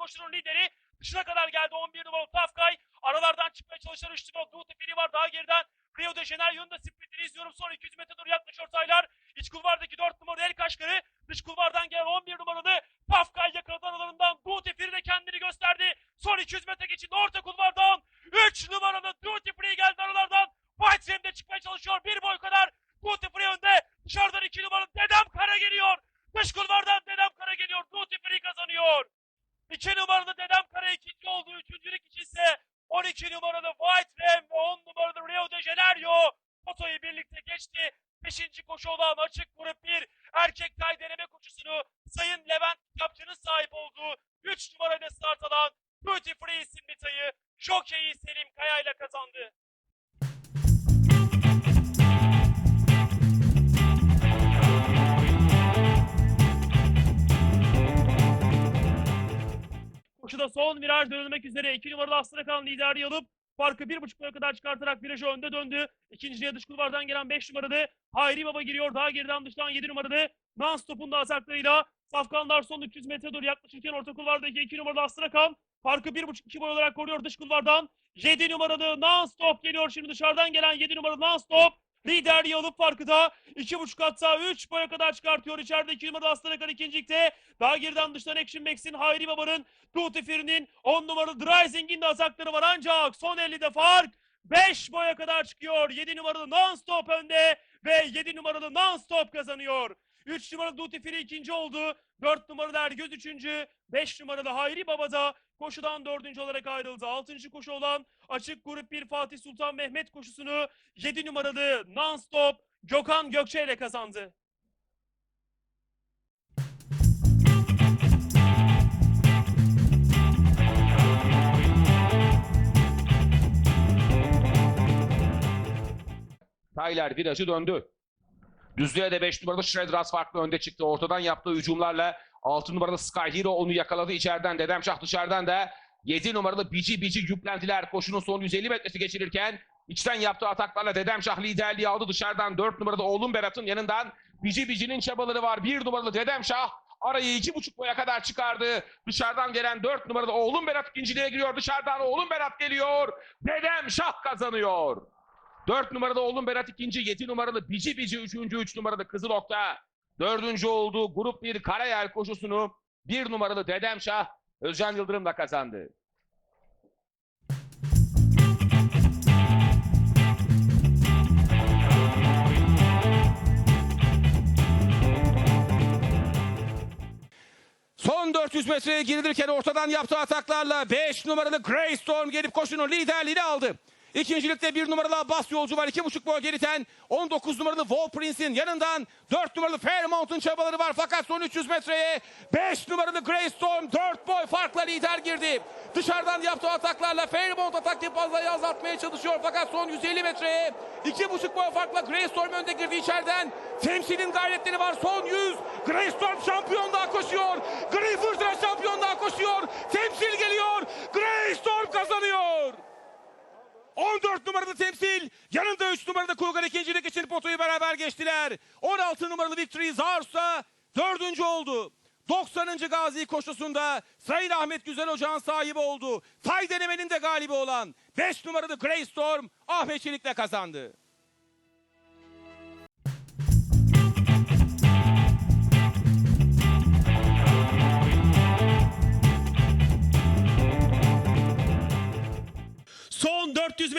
koşunun lideri. Dışına kadar geldi 11 numaralı Tafkay. Aralardan çıkmaya çalışan 3 numaralı Duhti Fili var daha geriden. Rio de Janeiro'nun da sprintini izliyorum. Son 200 metre doğru yaklaşıyor sayılar. İç kulvardaki 4 numaralı El Kaşkarı. Dış kulvardan gelen 11 numaralı Tafkay yakaladı aralarından. Duhti Fili de kendini gösterdi. Son 200 metre geçildi orta kulvardan. 3 numaralı Duty Free geldi erkek tay deneme koşusunu Sayın Levent Kitapçı'nın sahip olduğu 3 numarayla start alan Duty Free isimli tayı Jockey Selim Kaya ile kazandı. Koşuda son viraj dönülmek üzere 2 numaralı Astrakan liderliği alıp farkı 1.5 boya kadar çıkartarak virajı önde döndü. İkinciliğe dış kulvardan gelen 5 numaralı Hayri Baba giriyor. Daha geriden dıştan 7 numaralı non-stop'un da ataklarıyla Safkanlar son 300 metre doğru yaklaşırken orta kulvardaki 2 numaralı Astrakan farkı 1.5-2 boy olarak koruyor dış kulvardan. 7 numaralı non-stop geliyor şimdi dışarıdan gelen 7 numaralı non-stop. Liderliği alıp farkı da 2.5 hatta 3 boya kadar çıkartıyor. İçeride 2 numaralı Astrakan ikincilikte. Daha geriden dıştan Action Max'in Hayri Baba'nın Duty Free'nin 10 numaralı Drizing'in de atakları var ancak son 50'de fark 5 boya kadar çıkıyor. 7 numaralı non-stop önde ve 7 numaralı non-stop kazanıyor. 3 numaralı Duty Free ikinci oldu. 4 numaralı Ergöz üçüncü. 5 numaralı Hayri Baba da koşudan dördüncü olarak ayrıldı. 6. koşu olan açık grup 1 Fatih Sultan Mehmet koşusunu 7 numaralı non-stop Gökhan Gökçe ile kazandı. Tyler virajı döndü. Düzlüğe de 5 numaralı Shredras farklı önde çıktı. Ortadan yaptığı hücumlarla 6 numaralı Sky Hero onu yakaladı. İçeriden Dedemşah dışarıdan da 7 numaralı Bici Bici yüklendiler. Koşunun son 150 metresi geçirirken içten yaptığı ataklarla Dedemşah liderliği aldı. Dışarıdan 4 numaralı oğlum Berat'ın yanından Bici Bici'nin çabaları var. 1 numaralı Dedemşah arayı 2,5 boya kadar çıkardı. Dışarıdan gelen 4 numaralı oğlum Berat ikinciliğe giriyor. Dışarıdan oğlum Berat geliyor. Dedemşah kazanıyor. 4 numarada oğlum Berat ikinci, 7 numaralı Bici Bici üçüncü, 3 numaralı Kızıl Okta. Dördüncü olduğu grup 1 Karayel koşusunu 1 numaralı Dedemşah Özcan Yıldırım'la kazandı. Son 400 metreye girilirken ortadan yaptığı ataklarla 5 numaralı Grey Storm gelip koşunun liderliğini aldı. İkincilikte bir numaralı Abbas yolcu var. 2,5 boy geriden 19 numaralı Wall Prince'in yanından 4 numaralı Fairmount'un çabaları var. Fakat son 300 metreye 5 numaralı Grey Storm 4 boy farkla lider girdi. Dışarıdan yaptığı ataklarla Fairmount atak fazlayı azaltmaya çalışıyor. Fakat son 150 metreye 2,5 boy farkla Grey Storm önde girdi içeriden. Temsilin gayretleri var. Son 100. Grey Storm şampiyonluğa koşuyor. Grey Fırtına şampiyonluğa koşuyor. Temsil geliyor. Grey Storm kazanıyor. 14 numaralı temsil. Yanında 3 numaralı Kulgar ikincilik için potoyu beraber geçtiler. 16 numaralı Victory Zarsa dördüncü oldu. 90. Gazi koşusunda Sayın Ahmet Güzel Ocağın sahibi oldu. Tay denemenin de galibi olan 5 numaralı Grey Storm Ahmet Çelik'le kazandı.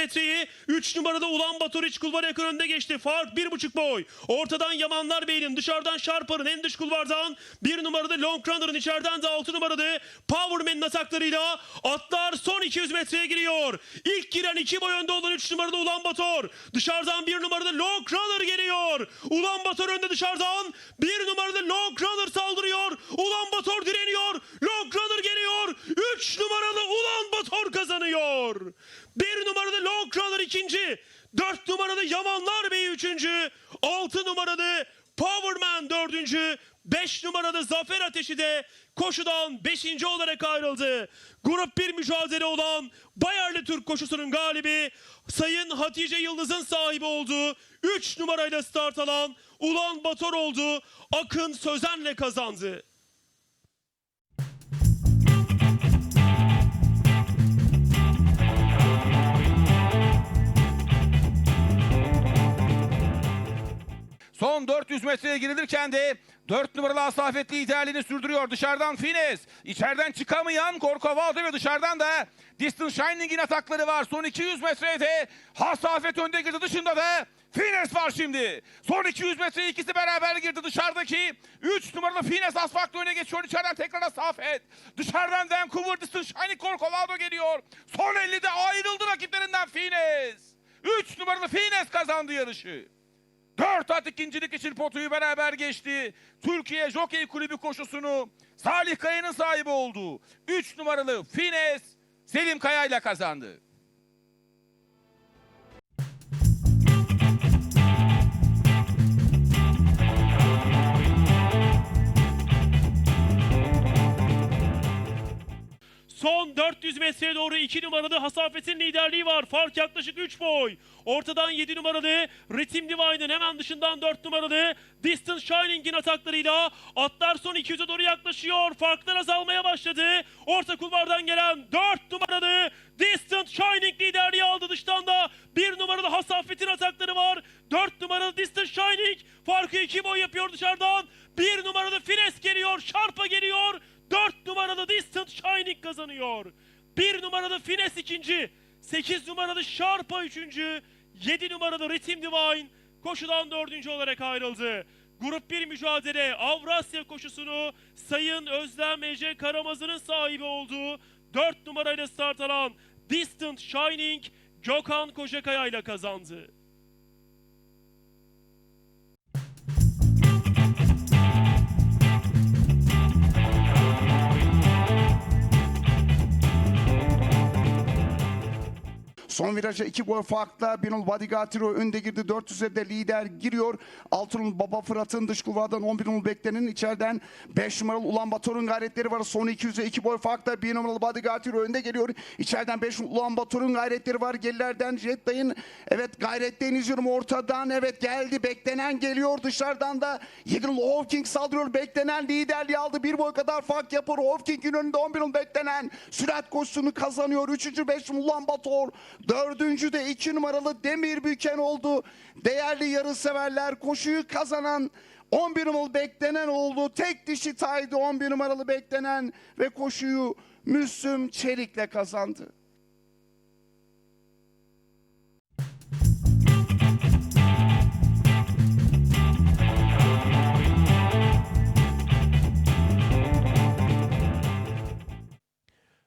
Metreyi 3 numarada Ulan Bator iç kulvar yakın önde geçti. Fark 1,5 boy. Ortadan Yamanlar Bey'in dışarıdan Şarpar'ın en dış kulvardan 1 numarada Long Runner'ın içeriden de 6 numarada Powerman'ın ataklarıyla atlar son 200 metreye giriyor. İlk giren 2 boy önde olan 3 numarada Ulan Bator. Dışarıdan 1 numarada Long Runner geliyor. Ulan Bator önde dışarıdan 1 numarada Long Runner saldırıyor. Ulan Bator direniyor. Long Runner geliyor. 3 numaralı Ulan Bator kazanıyor. Bir numaralı Long Runner ikinci. Dört numaralı Yamanlar Bey üçüncü. Altı numaralı Powerman dördüncü. Beş numaralı Zafer Ateşi de koşudan beşinci olarak ayrıldı. Grup bir mücadele olan Bayerli Türk koşusunun galibi Sayın Hatice Yıldız'ın sahibi olduğu 3 numarayla start alan Ulan Bator oldu. Akın Sözen'le kazandı. Son 400 metreye girilirken de 4 numaralı Asafet liderliğini sürdürüyor. Dışarıdan Fines. içeriden çıkamayan Corcovado ve dışarıdan da Distant Shining'in atakları var. Son 200 metrede Hasafet önde girdi. Dışında da Fines var şimdi. Son 200 metre ikisi beraber girdi. Dışarıdaki 3 numaralı Fines asfaltla öne geçiyor. İçeriden tekrar Asafet. Dışarıdan Vancouver Distant Shining Corcovado geliyor. Son 50'de ayrıldı rakiplerinden Fines. 3 numaralı Fines kazandı yarışı. Dört at ikincilik için potuyu beraber geçti. Türkiye Jockey Kulübü koşusunu Salih Kaya'nın sahibi oldu. Üç numaralı Fines Selim Kaya ile kazandı. Son 400 metreye doğru 2 numaralı Hasafet'in liderliği var. Fark yaklaşık 3 boy. Ortadan 7 numaralı Ritim Divine'ın hemen dışından 4 numaralı Distant Shining'in ataklarıyla atlar son 200'e doğru yaklaşıyor. Farklar azalmaya başladı. Orta kulvardan gelen 4 numaralı Distant Shining liderliği aldı. Dıştan da 1 numaralı Hasafet'in atakları var. 4 numaralı Distant Shining farkı 2 boy yapıyor dışarıdan. 1 numaralı Fines geliyor. Şarpa geliyor. 4 numaralı Distant Shining kazanıyor. 1 numaralı Fines ikinci. 8 numaralı Sharpa üçüncü. 7 numaralı Ritim Divine koşudan dördüncü olarak ayrıldı. Grup 1 mücadele Avrasya koşusunu Sayın Özlem Ece Karamazı'nın sahibi olduğu 4 numarayla start alan Distant Shining Gökhan Kocakaya ile kazandı. Son viraja iki boy farkla Binul Badigatiro önde girdi. 400'e de lider giriyor. Altınul Baba Fırat'ın dış kulvardan 11 numaralı beklenin. içeriden 5 numaralı Ulan Batur'un gayretleri var. Son 200'e iki boy farkla 1 numaralı Badigatiro önde geliyor. İçeriden 5 Ulan Batur'un gayretleri var. Gerilerden Jet Day'ın evet gayretlerini izliyorum ortadan. Evet geldi. Beklenen geliyor. Dışarıdan da 7 numaralı Hawking saldırıyor. Beklenen liderliği aldı. Bir boy kadar fark yapar. Hawking'in önünde 11 numaralı beklenen sürat koşusunu kazanıyor. 3. 5 Ulan Batur. Dördüncü de 2 numaralı Demir Büken oldu. Değerli yarı severler koşuyu kazanan 11 numaralı beklenen oldu. Tek dişi taydı 11 numaralı beklenen ve koşuyu Müslüm Çelik'le kazandı.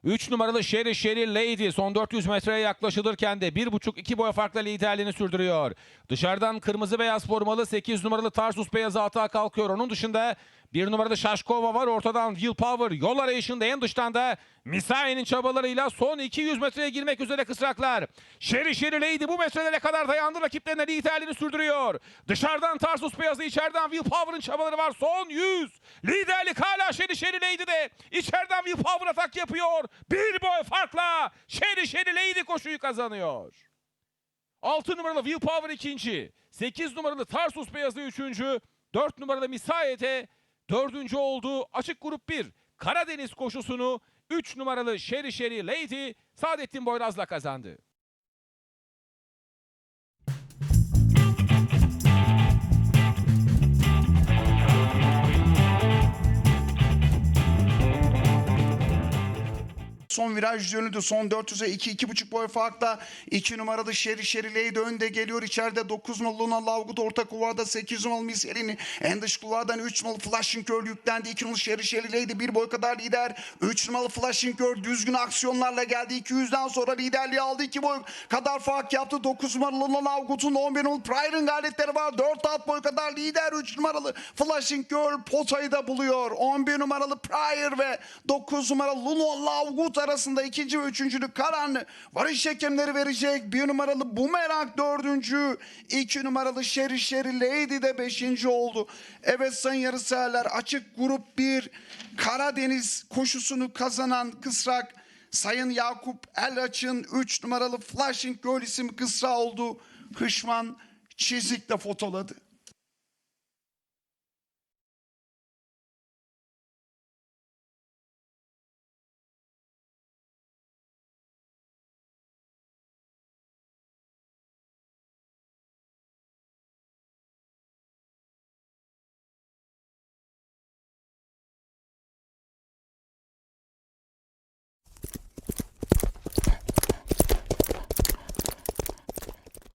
Üç numaralı Sherry Sherry Lady son 400 metreye yaklaşılırken de 1,5-2 boy farkla liderliğini sürdürüyor. Dışarıdan kırmızı beyaz formalı 8 numaralı Tarsus beyazı atağa kalkıyor. Onun dışında bir numaralı Şaşkova var. Ortadan Willpower yol arayışında en dıştan da Misai'nin çabalarıyla son 200 metreye girmek üzere kısraklar. Sherry Lady bu metrelere kadar dayandı. Rakiplerine liderliğini sürdürüyor. Dışarıdan Tarsus beyazı içeriden Willpower'ın çabaları var. Son 100. Liderlik hala Sherry Sherry Lady'de. İçeriden Willpower atak yapıyor. Bir boy farkla Sherry Lady koşuyu kazanıyor. 6 numaralı Willpower ikinci. 8 numaralı Tarsus Beyazı üçüncü. 4 numaralı Misayete dördüncü oldu. Açık grup 1. Karadeniz koşusunu 3 numaralı Sherry Sherry Lady Saadettin Boyraz'la kazandı. Son viraj dönüldü. Son 400'e 2 2,5 boy farkla 2 numaralı Şeri Şeriley de önde geliyor. İçeride 9 numaralı Luna Lavgut orta kulvarda 8 numaralı Miselini en dış kulvardan 3 numaralı Flashing Girl yüklendi. 2 numaralı Şeri Şeriley de bir boy kadar lider. 3 numaralı Flashing Girl düzgün aksiyonlarla geldi. 200'den sonra liderliği aldı. 2 boy kadar fark yaptı. 9 numaralı Luna Lavgut'un 11 numaralı Pryor'ın gayretleri var. 4 alt boy kadar lider. 3 numaralı Flashing Girl potayı da buluyor. 11 numaralı Pryor ve 9 numaralı Luna Lavgut arasında ikinci ve üçüncülük kararını varış hakemleri verecek. Bir numaralı Bumerang dördüncü. iki numaralı Şeri Şeri Lady de beşinci oldu. Evet sayın yarışseverler açık grup bir Karadeniz koşusunu kazanan kısrak Sayın Yakup Elaç'ın 3 numaralı Flashing Girl isim kısra oldu. Hışman çizikle fotoladı.